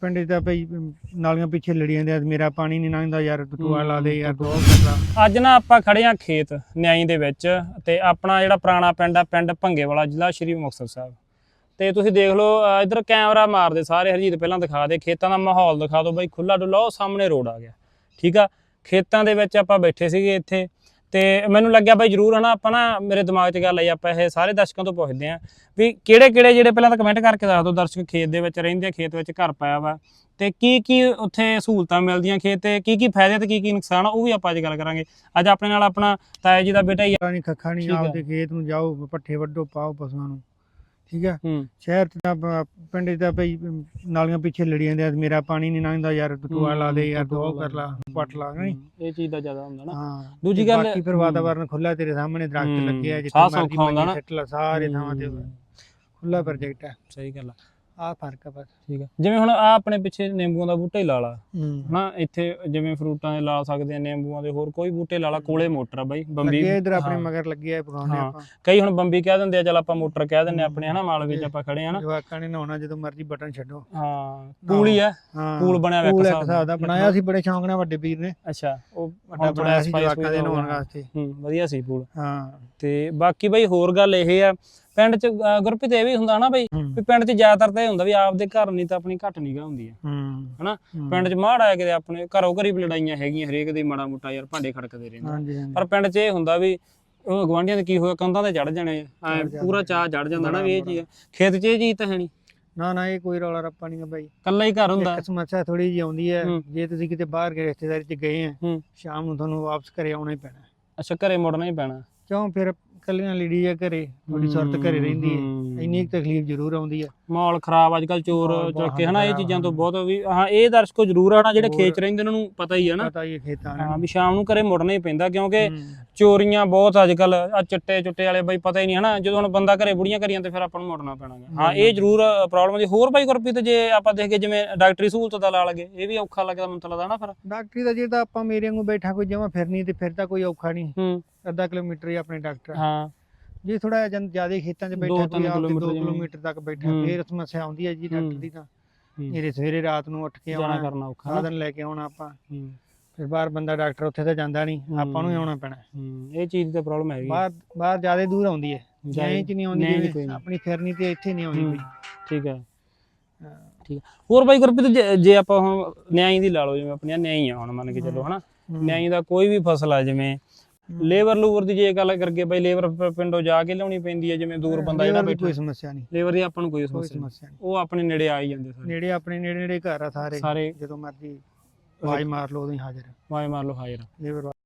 ਪਿੰਡ 'ਚ ਤਾਂ ਭਈ ਨਾਲੀਆਂ ਪਿੱਛੇ ਲੜੀ ਜਾਂਦੇ ਮੇਰਾ ਪਾਣੀ ਨਹੀਂ ਲੰਘਦਾ ਯਾਰ ਟੂਆ ਲਾ ਦੇ ਯਾਰ, ਤੂੰ ਉਹ ਅੱਜ ਨਾ ਆਪਾਂ ਖੜੇ ਆ ਖੇਤ, ਨਿਆਈ ਦੇ ਵਿੱਚ, ਤੇ ਆਪਣਾ ਜਿਹੜਾ ਪੁਰਾਣਾ ਪਿੰਡ ਆ, ਪਿੰਡ ਭੰਗੇ ਵਾਲਾ ਜ਼ਿਲ੍ਹਾ ਸ਼੍ਰੀ ਮੁਕਤਸਰ ਸਾਹਿਬ। ਤੇ ਤੁਸੀਂ ਦੇਖ ਲਓ, ਅਹ, ਇੱਧਰ ਕੈਮਰਾ ਮਾਰਦੇ ਸਾਰੇ ਹਰਜੀਤ, ਪਹਿਲਾਂ ਦਿਖਾ ਦੇ, ਖੇਤਾਂ ਦਾ ਮਾਹੌਲ ਦਿਖਾ ਦਿਓ ਬਾਈ ਖੁੱਲਾ ਡੁੱਲਾ, ਉਹ ਸਾਹਮਣੇ ਰੋਡ ਆ ਗਿਆ। ਠੀਕ ਆ? ਖੇਤਾਂ ਦੇ ਵਿੱਚ ਆਪਾਂ ਬੈਠੇ ਸੀਗੇ ਇੱਥੇ ਤੇ ਮੈਨੂੰ ਲੱਗਿਆ ਬਾਈ ਜਰੂਰ ਹਨਾ ਆਪਾਂ ਨਾ ਮੇਰੇ ਦਿਮਾਗ 'ਚ ਗੱਲ ਆਈ ਆਪਾਂ ਇਹ ਸਾਰੇ ਦਰਸ਼ਕਾਂ ਤੋਂ ਪੁੱਛਦੇ ਆਂ ਵੀ ਕਿਹੜੇ ਕਿਹੜੇ ਜਿਹੜੇ ਪਹਿਲਾਂ ਤਾਂ ਕਮੈਂਟ ਕਰਕੇ ਦੱਸ ਦਿਓ ਦਰਸ਼ਕ ਖੇਤ ਦੇ ਵਿੱਚ ਰਹਿੰਦੇ ਆ ਖੇਤ ਵਿੱਚ ਘਰ ਪਾਇਆ ਵਾ ਤੇ ਕੀ ਕੀ ਉੱਥੇ ਸਹੂਲਤਾਂ ਮਿਲਦੀਆਂ ਖੇਤ ਤੇ ਕੀ ਕੀ ਫਾਇਦੇ ਤੇ ਕੀ ਕੀ ਨੁਕਸਾਨ ਉਹ ਵੀ ਆਪਾਂ ਅੱਜ ਗੱਲ ਕਰਾਂਗੇ ਅੱਜ ਆਪਣੇ ਨਾਲ ਆਪਣਾ ਤਾਇਆ ਜੀ ਦਾ ਬੇਟਾ ਹੀ ਆ। ਨਹੀਂ ਕੱਖਾ ਨਹੀਂ ਠੀਕ ਆ। ਆਪਦੇ ਖੇਤ ਨੂੰ ਜਾਓ ਪੱਠੇ ਵੱਢੋ ਪਾਓ ਪਸ਼ੂਆਂ ਨੂੰ ਠੀਕ ਆ? ਹੂੰ। ਸ਼ਹਿਰ 'ਚ ਤਾਂ ਪ- ਪਿੰਡ 'ਚ ਤਾਂ ਭਈ ਨਾਲੀਆਂ ਪਿੱਛੇ ਲੜੀ ਜਾਂਦੇ ਆ ਮੇਰਾ ਪਾਣੀ ਨਹੀਂ ਲੰਘਦਾ ਯਾਰ ਤੂੰ ਟੂਆ ਲਾ ਦੇ ਯਾਰ ਤੂੰ ਉਹ ਕਰ ਲਾ ਪੱਟ ਲਾ ਨਹੀਂ? ਇਹ ਚੀਜ਼ ਦਾ ਜ਼ਿਆਦਾ ਹੁੰਦਾ ਨਾ। ਹਾਂ ਦੂਜੀ ਤੇ ਗੱਲ- ਬਾਕੀ ਫਿਰ ਹਮ। ਵਾਤਾਵਰਨ ਖੁੱਲਾ ਤੇਰੇ ਸਾਹਮਣੇ ਦਰਖਤ ਲੱਗੇ ਆ ਜਿੱਥੇ ਸਾਹ ਮਰਜ਼ੀ ਸੌਖਾ ਹੁੰਦਾ ਨਾ। ਸਾਰੇ ਥਾਵਾਂ ਤੇ ਹੂੰ, ਖੁੱਲਾ ਪ੍ਰੋਜੈਕਟ ਆ। ਸਹੀ ਗੱਲ ਆ। ਆ ਫ਼ਰਕ ਆ ਬਸ। ਠੀਕ ਆ। ਜਿਵੇਂ ਹੁਣ ਆ ਆਪਣੇ ਪਿੱਛੇ ਨਿੰਬੂਆਂ ਦਾ ਬੂਟਾ ਹੀ ਲਾ ਲਾ। ਹੂੰ। ਹਨਾ ਇੱਥੇ ਜਿਵੇਂ ਫਰੂਟਾਂ ਦੇ ਲਾ ਸਕਦੇ ਆ ਨਿੰਬੂਆਂ ਦੇ ਹੋਰ ਕੋਈ ਬੂਟੇ ਲਾ ਲਾ ਕੋਲੇ ਮੋਟਰ ਆ ਬਾਈ ਬੰਬੀ। ਲੱਗੇ ਇਧਰ ਆਪਣੇ ਹਾਂ। ਮਗਰ ਲੱਗੇ ਆ ਪਕਾਉਣੇ ਹਾਂ। ਆਪਾਂ। ਕਈ ਹੁਣ ਬੰਬੀ ਕਹਿ ਦਿੰਦੇ ਆ ਚਲ ਆਪਾਂ ਮੋਟਰ ਕਹਿ ਦਿੰਦੇ ਆ ਆਪਣੇ ਹਨਾ ਮਾਲ ਵਿੱਚ ਆਪਾਂ ਖੜੇ ਆ ਨਾ ਜਵਾਕਾਂ ਨੇ ਨਹਾਉਣਾ ਜਦੋਂ ਮਰਜ਼ੀ ਬਟਨ ਛੱਡੋ। ਹਾਂ ਪੂਲ ਹੀ ਆ। ਹਾਂ। ਪੂਲ ਬਣਿਆ ਹੋਇਆ ਪੂਲ ਇੱਕ ਹਿਸਾਬ ਦਾ। ਬਣਾਇਆ ਸੀ ਬੜੇ ਸ਼ੌਂਕ ਨਾਲ ਵੱਡੇ ਵੀਰ ਨੇ। ਅੱਛਾ। ਉਹ ਵੱਡਾ ਹੁਣ ਥੋੜਾ ਬਣਾਇਆ ਸੀ ਜਵਾਕਾਂ ਦੇ ਨਹਾਉਣ ਹੋ। ਵਾਸਤੇ। ਹੂੰ ਵਧੀਆ ਸੀ ਪੂਲ। ਹਾਂ। ਤੇ ਬਾਕੀ ਬਾਈ ਹੋਰ ਗੱਲ ਇਹ ਆ ਪਿੰਡ ਚ ਅਹ ਗੁਰਪ੍ਰੀਤ ਇਹ ਵੀ ਹੁੰਦਾ ਨਾ ਬਈ ਹੂੰ। ਵੀ ਪਿੰਡ ਚ ਜ਼ਿਆਦਾਤਰ ਤਾਂ ਇਹ ਹੁੰਦਾ ਵੀ ਆਪਦੇ ਘਰ ਨਹੀਂ ਤਾਂ ਆਪਣੀ ਘੱਟ ਨਿਗਾ ਹੁੰਦੀ ਆ। ਹੂੰ। ਹਨਾ? ਹੂੰ। ਪਿੰਡ ਚ ਮਾੜ ਆਇਆ ਕਿਤੇ ਆਪਣੇ ਘਰੋਂ ਘਰੀ ਵੀ ਲੜਾਈਆਂ ਹੈਗੀਆਂ ਹਰੇਕ ਦੀ ਮਾੜਾ ਮੋਟਾ ਯਾਰ ਭਾਂਡੇ ਖੜਕਦੇ ਰਹਿੰਦੇ ਹਾਂਜੀ ਹਾਂਜੀ। ਪਰ ਪਿੰਡ 'ਚ ਇਹ ਹੁੰਦਾ ਵੀ ਉਹ ਗਵਾਂਢੀਆਂ ਦੇ ਕੀ ਹੋਇਆ ਕੰਧਾਂ ਤੇ ਚੜ ਜਾਣੇ ਐ ਪੂਰਾ ਚਾਹ ਚੜ ਜਾਂਦਾ ਨਾ ਵੀ ਇਹ ਚੀਜ਼ ਆ। ਖੇਤ 'ਚ ਇਹ ਚੀਜ਼ ਤਾਂ ਹੈ ਨਹੀਂ। ਨਾ ਨਾ ਇਹ ਕੋਈ ਰੌਲਾ ਰੱਪਾ ਨਹੀਂ ਬਾਈ। ਕੱਲਾ ਹੀ ਘਰ ਹੁੰਦਾ। ਇੱਕ ਸਮੱਸਿਆ ਥੋੜੀ ਜਿਹੀ ਆਉਂਦੀ ਹੈ ਹੂੰ। ਜੇ ਤੁਸੀਂ ਕਿਤੇ ਬਾਹਰ ਗਏ ਰਿਸ਼ਤੇਦਾਰੀ 'ਚ ਗਏ ਆ ਹੂੰ। ਸ਼ਾਮ ਨੂੰ ਤੁਹਾਨੂੰ ਵਾਪਸ ਘਰੇ ਆਉਣਾ ਹੀ ਪੈਣਾ। ਅੱਛਾ ਘਰੇ ਮੁੜਨਾ ਹੀ ਪੈਣਾ। ਕਿਉਂ? ਫਿਰ ਕੱਲੀਆਂ ਲੀੜੀ ਆ ਘਰੇ ਤੁਹਾਡੀ ਸੁਰਤ ਘਰੇ ਰਹਿੰਦੀ ਹੈ ਹੂੰ। ਇੰਨੀ ਤਕਲੀਫ ਜ਼ਰੂਰ ਆਉਂਦੀ ਹੈ ਮਾਹੌਲ ਖਰਾਬ ਅੱਜ ਕੱਲ ਚੋਰ ਚੱਕੇ ਹਨਾ ਇਹ ਚੀਜ਼ਾਂ ਤੋਂ ਹਾਂ। ਬਹੁਤ ਵੀ ਹਾਂ ਇਹ ਦਰਸ਼ਕੋ ਜ਼ਰੂਰ ਆ ਨਾ ਜਿਹੜੇ ਹੋਰ। ਖੇਤ 'ਚ ਰਹਿੰਦੇ ਉਹਨਾਂ ਨੂੰ ਪਤਾ ਹੀ ਆ ਨਾ ਪਤਾ ਹੀ ਹੈ ਖੇਤਾਂ ਹਾਂ ਵੀ ਸ਼ਾਮ ਨੂੰ ਘਰੇ ਮੁੜਨਾ ਹੀ ਪੈਂਦਾ ਕਿਉਂਕਿ ਹੂੰ। ਚੋਰੀਆਂ ਬਹੁਤ ਅੱਜ ਕੱਲ ਆ ਚਿੱਟੇ ਚੁੱਟੇ ਵਾਲੇ ਬਈ ਪਤਾ ਹੀ ਨਹੀਂ ਹਨਾ ਜਦੋਂ ਹੁਣ ਬੰਦਾ ਘਰੇ ਬੁੜੀਆਂ ਕਰੀਆਂ ਤੇ ਫਿਰ ਆਪਾਂ ਨੂੰ ਮੁੜਨਾ ਪੈਣਾ। ਹਾਂ ਇਹ ਜ਼ਰੂਰ ਪ੍ਰੋਬਲਮ ਦੀ ਹੋਰ ਬਾਈ ਗੁਰਪ੍ਰੀਤ ਜੇ ਆਪਾਂ ਦੇਖੀਏ ਜਿਵੇਂ ਡਾਕਟਰੀ ਸਹੂਲਤ ਦਾ ਲਾ ਲਗੇ ਇਹ ਵੀ ਔਖਾ ਲੱਗਦਾ ਮੈਨੂੰ ਤਾਂ ਲੱਗਦਾ ਨਾ ਫਿਰ ਡਾਕਟਰੀ ਦਾ ਜਿਹੜਾ ਆਪਾਂ ਮੇਰੇ ਵਾਂਗੂ ਬੈਠਾ ਕੋਈ ਜਮਾ ਫਿਰਨੀ ਤੇ ਫਿਰ ਤਾਂ ਕੋਈ ਔਖਾ ਨਹੀਂ ਹੂੰ ਅੱਧਾ ਕਿਲੋਮੀਟਰ ਹੀ ਆਪਣੇ ਡਾਕਟਰ ਹਾਂ ਜੇ ਥੋੜਾ ਜ਼ਿਆਦਾ ਖੇਤਾਂ 'ਚ ਬੈਠਾ ਕੋਈ ਆਪ 2 ਕਿਲੋਮੀਟਰ ਤੱਕ ਬੈਠਾ। ਫੇਰ ਸਮੱਸਿਆ ਆਉਂਦੀ ਹੈ ਜੀ। ਡਾਕਟਰ ਦੀ ਤਾਂ। ਇਹਦੇ ਸਵੇਰੇ ਰਾਤ ਨੂੰ ਉੱਠ ਕੇ ਆਉਣਾ ਕਰਨਾ ਔਖਾ। ਸਾਧਨ ਲੈ ਕੇ ਆਉਣਾ ਆਪਾਂ ਫਿਰ ਬਾਹਰ ਬੰਦਾ ਡਾਕਟਰ ਉੱਥੇ ਤਾਂ ਜਾਂਦਾ ਨਹੀਂ ਆਪਾਂ ਨੂੰ ਹੀ। ਆਉਣਾ ਪੈਣਾ ਇਹ ਚੀਜ਼ ਦੀ ਪ੍ਰੋਬਲਮ ਹੈਗੀ ਬਾਹਰ ਬਾਹਰ ਜ਼ਿਆਦਾ ਦੂਰ ਆਉਂਦੀ ਹੈ ਨਹੀਂ ਚ ਨਹੀਂ ਆਉਂਦੀ। ਆਪਣੀ ਫਿਰਨੀ ਤੇ ਇੱਥੇ ਨਹੀਂ ਆਉਂਦੀ ਠੀਕ ਹੈ। ਠੀਕ ਹੈ ਹੋਰ ਬਾਈ ਗੁਰਪ੍ਰੀਤ ਜੇ- ਆਪਾਂ ਹੁਣ ਨਿਆਈ ਦੀ ਲਾ ਲਓ ਜਿਵੇਂ ਆਪਣੀਆਂ ਨਿਆਈ ਆ ਹੁਣ ਮੰਨ ਕੇ ਚੱਲੋ ਹਨਾ ਹੂੰ। ਨਿਆਈ ਦਾ ਕੋਈ ਵੀ ਫਸਲ ਆ ਜਿਵੇਂ ਲੇਬਰ ਲੂਬਰ ਦੀ ਜੇ ਗੱਲ ਕਰਕੇ ਬਈ ਲੇਬਰ ਪਿੰਡੋਂ ਜਾ ਕੇ ਲਿਆਉਣੀ ਪੈਂਦੀ ਹੈ ਜਿਵੇਂ ਦੂਰ ਬੰਦਾ ਜਿਹੜਾ ਬੈਠਾ। ਕੋਈ ਸਮੱਸਿਆ ਨਹੀਂ। ਲੇਬਰ ਦੀ ਆਪਾਂ ਨੂੰ ਕੋਈ ਸਮੱਸਿਆ ਨਹੀਂ। ਉਹ ਆਪਣੇ ਨੇੜੇ ਆ ਹੀ ਜਾਂਦੇ ਸਾਰੇ। ਨੇੜੇ ਆਪਣੇ ਨੇੜੇ ਨੇੜੇ ਘਰ ਆ ਸਾਰੇ। ਸਾਰੇ। ਜਦੋਂ ਮਰਜ਼ੀ ਆਵਾਜ਼ ਮਾਰ ਲਓ ਉਦੋਂ ਹੀ ਹਾਜ਼ਰ ਵਾਏ ਮਾਰ ਲਓ ਹਾਜ਼ਰ ਲੇਬਰ